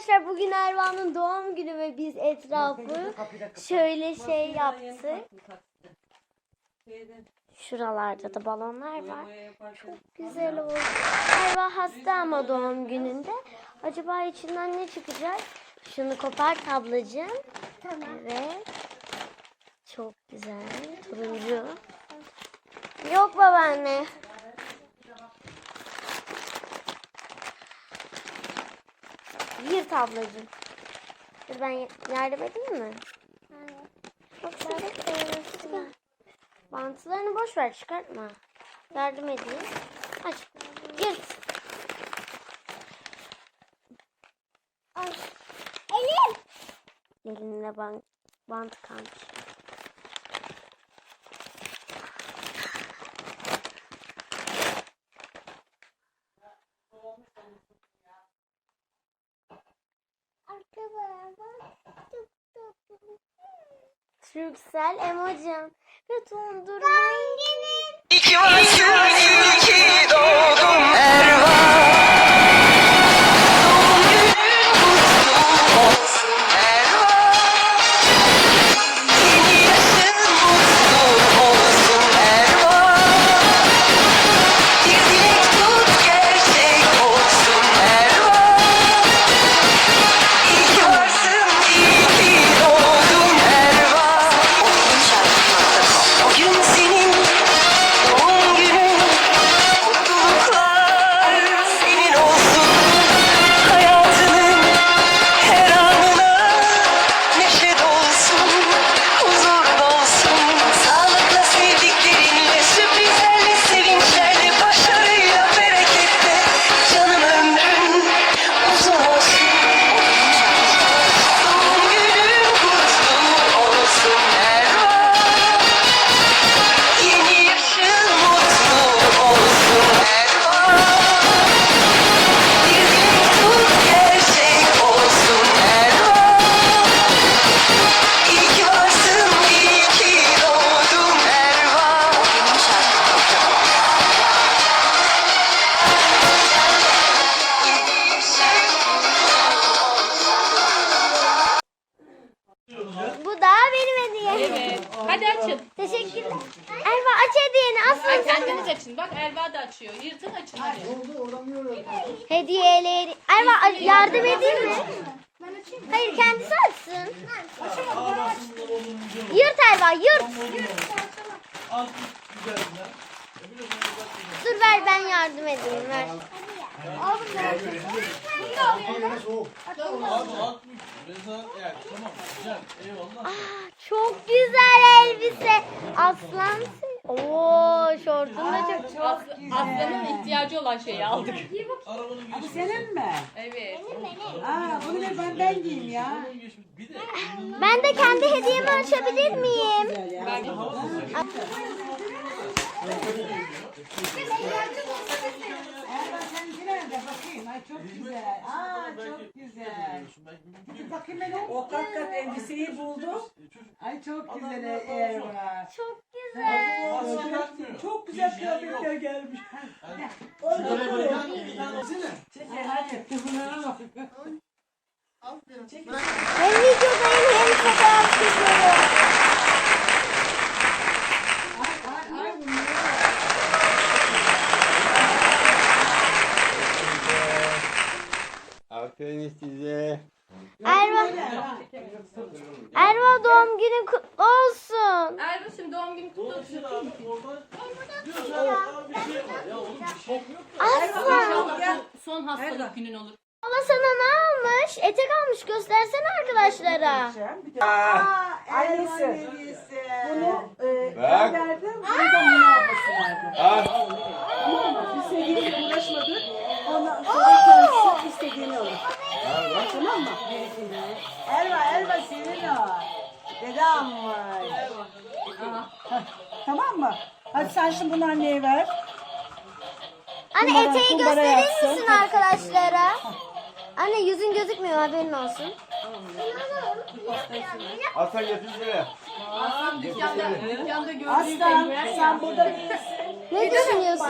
Arkadaşlar bugün Erva'nın doğum günü ve biz etrafı şöyle şey yaptık. Şuralarda da balonlar var. Çok güzel oldu. Erva hasta ama doğum gününde. Acaba içinden ne çıkacak? Şunu kopart ablacığım. Evet. Çok güzel. Turuncu. Yok babaanne. Yırt ablacığım. Dur ben yardım edeyim mi? Bak şöyle Bantlarını boş ver çıkartma. Yardım edeyim. Aç. Yırt. Ay. Elim. Elinde bant, bant kalmış. Türksel emojim ve dondurma. İyi ki Ay kendiniz açın. Bak Elva da açıyor. Yırtın açın hadi. hediyeleri. Erva a- yardım edeyim mi? Hayır kendisi açsın. Yırt Erva yırt. Dur ver ben yardım edeyim ver. Çok güzel elbise. Aslan. Oo şortun da çok. As- Aslanın ihtiyacı olan şeyi aldık. Bu senin mi? Evet. Aa bunu ver ben ben giyeyim ya. Ben de kendi hediyemi açabilir miyim? Güzel ya. Ben Erman seninki nerede bakayım. Ay çok güzel. Aa çok güzel. Bir bakayım ben o kat kat elbiseyi buldum. Ay çok güzel Erman. Çok güzel. Güzel kıyafetler gelmiş. Orada Çekil hadi. Kızına bak. Hem videodayım hem fotoğraf çekiyorum. Aferin size. Erva, Erva doğum günün kutlu olsun. Erva'cığım doğum günü kutlu olsun. Aslan. İnşallah son, son hastalık günün olur. Hala sana ne almış? Etek almış göstersene arkadaşlara. Aa, Annesi. Bunu e, Bak. verdim. Bunu da Mine ablası verdi. Biz sevgiliyle uğraşmadık. Ondan sonra kendisi istediğini alır. Tamam mı? Elva, Elva senin o. Dede almış. Hah, Tamam mı? Hadi sen şimdi bunu anneye ver. Anne Kumbara- eteği kumbara gösterir yapsın. misin arkadaşlara? Anne yüzün gözükmüyor haberin olsun. Aslan getirsene. Aslan dükkanda, dükkanda gördüğü Aslan sen burada değilsin. Ne düşünüyorsun?